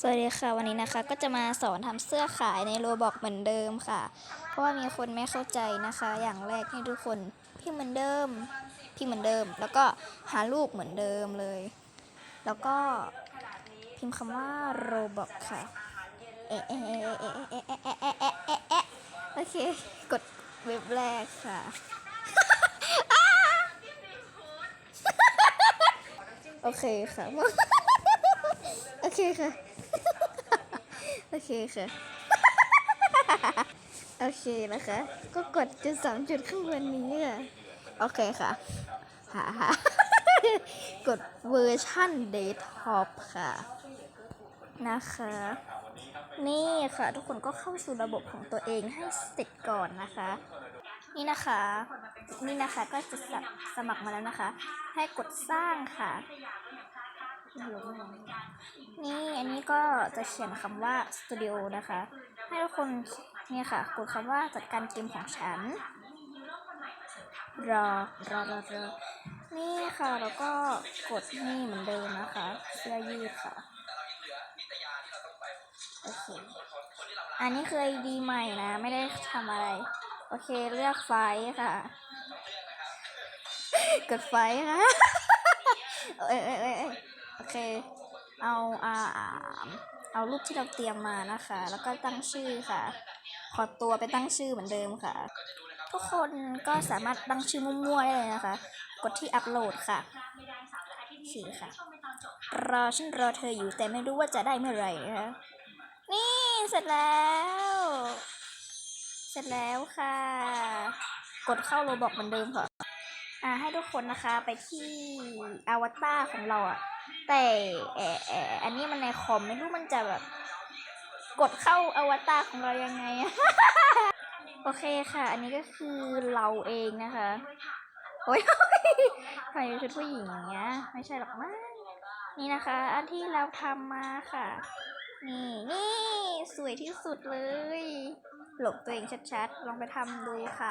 สวัสดีค่ะวันนี้นะคะก็จะมาสอนทำเสื้อขายในโรบอกเหมือนเดิมค่ะ เพราะว่ามีคนไม่เข้าใจนะคะ อย่างแรกให้ทุกคนพิมพ์เหมือนเดิมพิมพ์เหมือนเดิม แล้วก็หารูปเหมือนเดิมเลย แล้วก็พิมพ์คำว่าโรบอกค่ะเอะเอะเอะเอะเอะเอะเอะเอะเอะเอะเอะโอเคกดเว็บแรกค่ะโอเคค่ะโอเคค่ะ เคค่ะ โอเคนะคะ ก็กดจุดสามจุดข้างบนนี้ค่ะโอเคค่ะหาหากดเวอร์ชั่นเดทท็อปค่ะ นะคะ นี่ค่ะทุกคนก็เข้าสู่ระบบของตัวเองให้เสร็จก่อนนะคะ นี่นะคะ นี่นะคะก็จะสสมัครมาแล้วนะคะ ให้กดสร้างค่ะ นี่อันนี้ก็จะเขียนคำว่า Studio นะคะ ให้ทุกคนเนี่ยค่ะกดคำว่าจัดการเกมของฉัน รอรอรอรอนี่ค่ะ แล้วก็กดนี่เหมือนเดิมนะคะเสื้อยืดค่ะโอเคอันนี้คือ ID ใหม่นะ ไม่ได้ทำอะไร โอเคเลือกไฟค่ะ กดไฟค่ะเอ้ยเอ้ยเอ้ยเอ้ย โอเค เอาอ่าเอารูปที่เราเตรียมมานะคะ แล้วก็ตั้งชื่อค่ะ ขอตัวไปตั้งชื่อเหมือนเดิมค่ะ ทุกคนก็สามารถตั้งชื่อมั่วๆได้เลยนะคะ กดที่อัปโหลดค่ะสีค่ะ รอฉันรอเธออยู่แต่ไม่รู้ว่าจะได้เมื่อไหร่นะคะนี่เสร็จแล้ว เสร็จแล้วค่ะ กดเข้าโรบอกเหมือนเดิมค่ะ อ่าให้ทุกคนนะคะไปที่อวตารของเราอะแต่แอแออันนี้มันในคอมไม่รู้มันจะแบบ กดเข้าอวตารของเรายังไงอะโอเคค่ะ อันนี้ก็คือเราเองนะคะโอ้ยใครชุดผู้หญิงอย่างเงี้ย ไม่ใช่หรอกมั้งนี่นะคะ อันที่เราทำมาค่ะ นี่นี่สวยที่สุดเลย หลบตัวเองชัดๆ ลองไปทำดูค่ะ